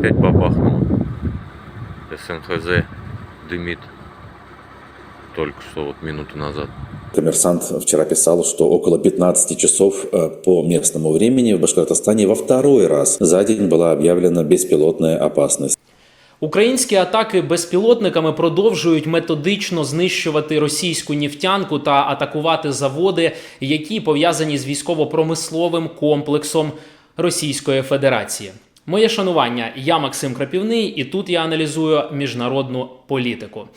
Опять бабахнуло. СНХЗ дымит. Только что, вот минуту назад. Коммерсант вчера писал, что около 15 часов э, по местному времени в Башкортостане во второй раз за день была объявлена беспилотная опасность. Українські атаки безпілотниками продовжують методично знищувати російську нефтянку та атакувати заводи, які пов'язані з військово-промисловим комплексом Російської Федерації. Моє шанування, я Максим Крапівний, і тут я аналізую міжнародну політику.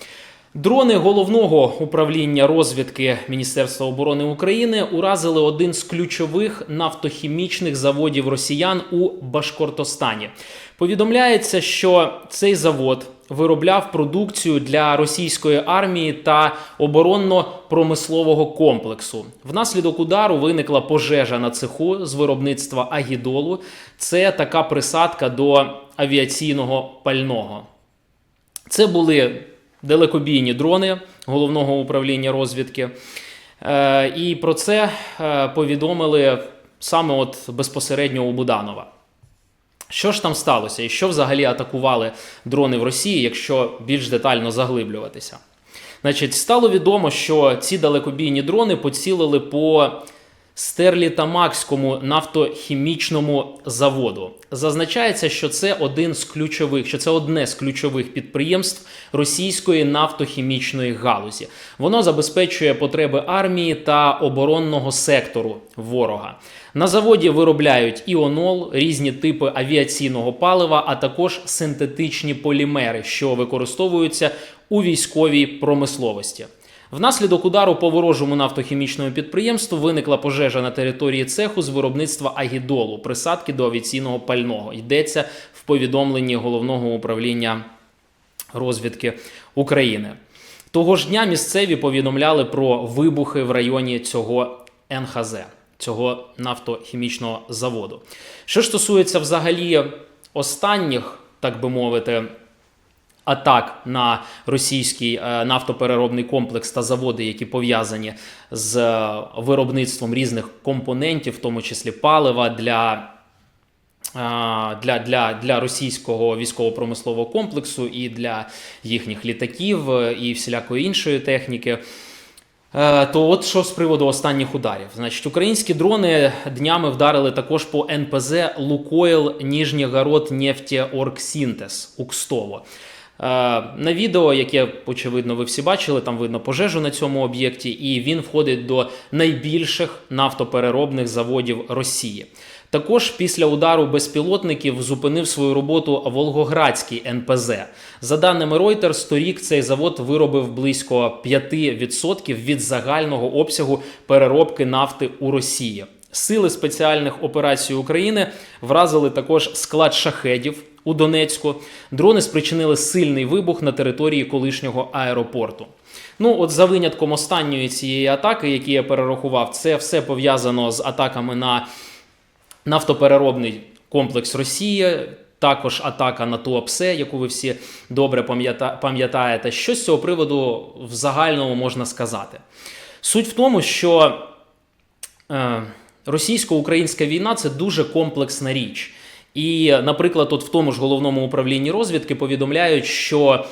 Дрони головного управління розвідки Міністерства оборони України уразили один з ключових нафтохімічних заводів росіян у Башкортостані. Повідомляється, що цей завод виробляв продукцію для російської армії та оборонно-промислового комплексу. Внаслідок удару виникла пожежа на цеху з виробництва агідолу. Це така присадка до авіаційного пального. Це були далекобійні дрони головного управління розвідки. Е, і про це е, повідомили саме от безпосередньо у Буданова. Що ж там сталося, і що взагалі атакували дрони в Росії, якщо більш детально заглиблюватися? Значить, стало відомо, що ці далекобійні дрони поцілили по Стерлітамакському нафтохімічному заводу. Зазначається, що це один з ключових, що це одне з ключових підприємств російської нафтохімічної галузі. Воно забезпечує потреби армії та оборонного сектору ворога. На заводі виробляють іонол, різні типи авіаційного палива, а також синтетичні полімери, що використовуються у військовій промисловості. Внаслідок удару по ворожому нафтохімічному підприємству виникла пожежа на території цеху з виробництва агідолу, присадки до авіаційного пального. Йдеться в повідомленні головного управління розвідки України. Того ж дня місцеві повідомляли про вибухи в районі цього НХЗ, цього нафтохімічного заводу. Що стосується взагалі останніх, так би мовити, атак на російський е, нафтопереробний комплекс та заводи, які пов'язані з е, виробництвом різних компонентів, в тому числі палива для. е, Для, для, для російського військово-промислового комплексу і для їхніх літаків і всілякої іншої техніки. То от що з приводу останніх ударів. Значить, українські дрони днями вдарили також по НПЗ Лукойл Ніжнєгород Нефтеоргсінтез Укстово. Е, На відео, яке, очевидно, ви всі бачили, там видно пожежу на цьому об'єкті, і він входить до найбільших нафтопереробних заводів Росії. Також після удару безпілотників зупинив свою роботу Волгоградський НПЗ. За даними Reuters, торік цей завод виробив близько 5% від загального обсягу переробки нафти у Росії. Сили спеціальних операцій України вразили також склад шахедів у Донецьку. Дрони спричинили сильний вибух на території колишнього аеропорту. Ну, от за винятком останньої цієї атаки, які я перерахував, це все пов'язано з атаками на нафтопереробний комплекс Росії. Також атака на Туапсе, яку ви всі добре пам'ятаєте. Що з цього приводу в загальному можна сказати? Суть в тому, що е, російсько-українська війна це дуже комплексна річ. І, наприклад, от в тому ж головному управлінні розвідки повідомляють, що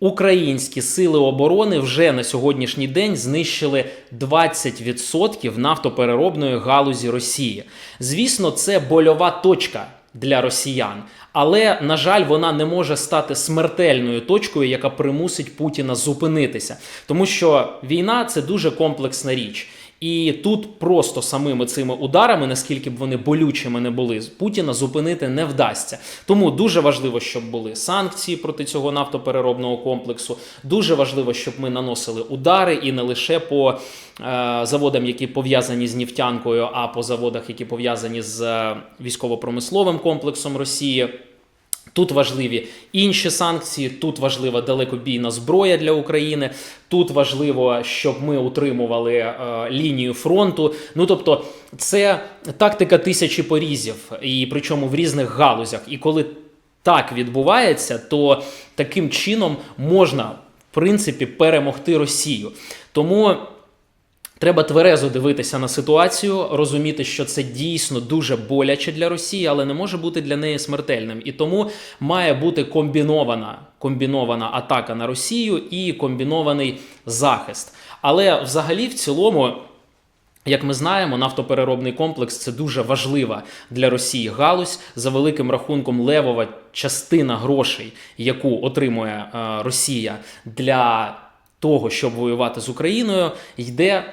українські сили оборони вже на сьогоднішній день знищили 20% нафтопереробної галузі Росії. Звісно, це больова точка для росіян. Але, на жаль, вона не може стати смертельною точкою, яка примусить Путіна зупинитися. Тому що війна це дуже комплексна річ. І тут просто самими цими ударами, наскільки б вони болючими не були, Путіна зупинити не вдасться. Тому дуже важливо, щоб були санкції проти цього нафтопереробного комплексу. Дуже важливо, щоб ми наносили удари і не лише по е, заводам, які пов'язані з нефтянкою, а по заводах, які пов'язані з е, військово-промисловим комплексом Росії. Тут важливі інші санкції, тут важлива далекобійна зброя для України. Тут важливо, щоб ми утримували е, лінію фронту. Ну тобто, це тактика тисячі порізів, і причому в різних галузях. І коли так відбувається, то таким чином можна в принципі перемогти Росію. Тому Треба тверезо дивитися на ситуацію, розуміти, що це дійсно дуже боляче для Росії, але не може бути для неї смертельним. І тому має бути комбінована, комбінована атака на Росію і комбінований захист. Але взагалі, в цілому. Як ми знаємо, нафтопереробний комплекс це дуже важлива для Росії галузь. За великим рахунком, левова частина грошей, яку отримує е, Росія для того, щоб воювати з Україною, йде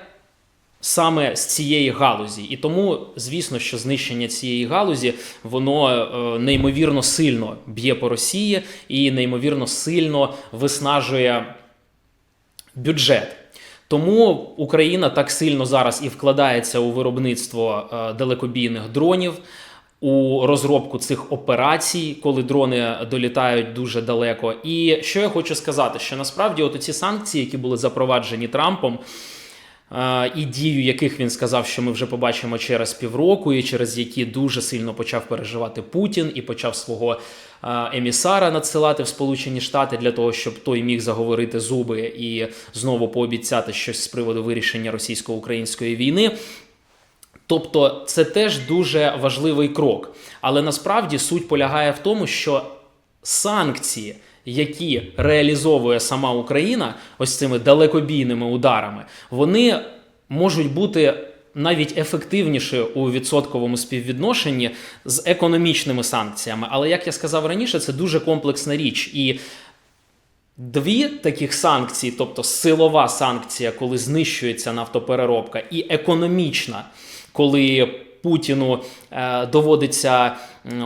саме з цієї галузі. І тому, звісно, що знищення цієї галузі воно е, неймовірно сильно б'є по Росії і неймовірно сильно виснажує бюджет. Тому Україна так сильно зараз і вкладається у виробництво е, далекобійних дронів, у розробку цих операцій, коли дрони долітають дуже далеко. І що я хочу сказати, що насправді от ці санкції, які були запроваджені Трампом, і дію яких він сказав, що ми вже побачимо через півроку, і через які дуже сильно почав переживати Путін і почав свого емісара надсилати в Сполучені Штати для того, щоб той міг заговорити зуби і знову пообіцяти щось з приводу вирішення російсько-української війни. Тобто це теж дуже важливий крок. Але насправді суть полягає в тому, що санкції, які реалізовує сама Україна, ось цими далекобійними ударами, вони можуть бути навіть ефективніше у відсотковому співвідношенні з економічними санкціями. Але як я сказав раніше, це дуже комплексна річ. І Дві таких санкції, тобто силова санкція, коли знищується нафтопереробка, і економічна, коли Путіну е, доводиться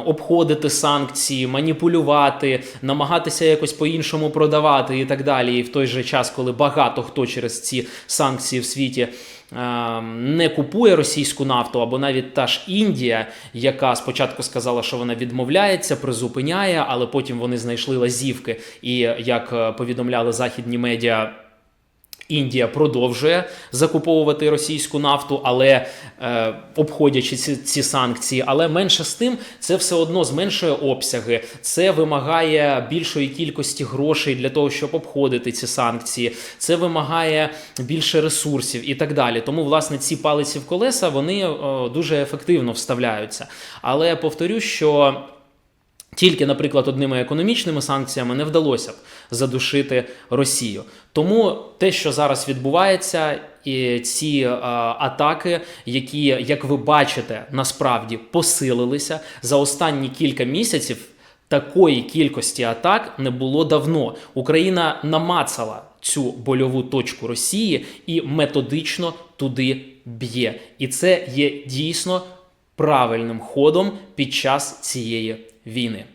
обходити санкції, маніпулювати, намагатися якось по-іншому продавати і так далі. І в той же час, коли багато хто через ці санкції в світі е, не купує російську нафту, або навіть та ж Індія, яка спочатку сказала, що вона відмовляється, призупиняє, але потім вони знайшли лазівки, і як е, повідомляли західні медіа. Індія продовжує закуповувати російську нафту, але е, обходячи ці, ці санкції. Але менше з тим, це все одно зменшує обсяги. Це вимагає більшої кількості грошей для того, щоб обходити ці санкції. Це вимагає більше ресурсів і так далі. Тому, власне, ці палиці в колеса вони е, дуже ефективно вставляються. Але повторю, що. Тільки, наприклад, одними економічними санкціями не вдалося б задушити Росію. Тому те, що зараз відбувається, і ці е, атаки, які, як ви бачите, насправді посилилися за останні кілька місяців. Такої кількості атак не було давно. Україна намацала цю больову точку Росії і методично туди б'є. І це є дійсно правильним ходом під час цієї війни.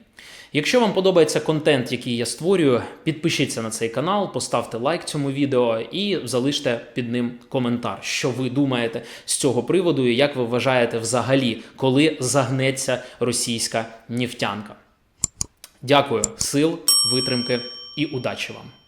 Якщо вам подобається контент, який я створюю, підпишіться на цей канал, поставте лайк цьому відео і залиште під ним коментар, що ви думаєте з цього приводу, і як ви вважаєте взагалі, коли загнеться російська нефтянка. Дякую, сил, витримки і удачі вам!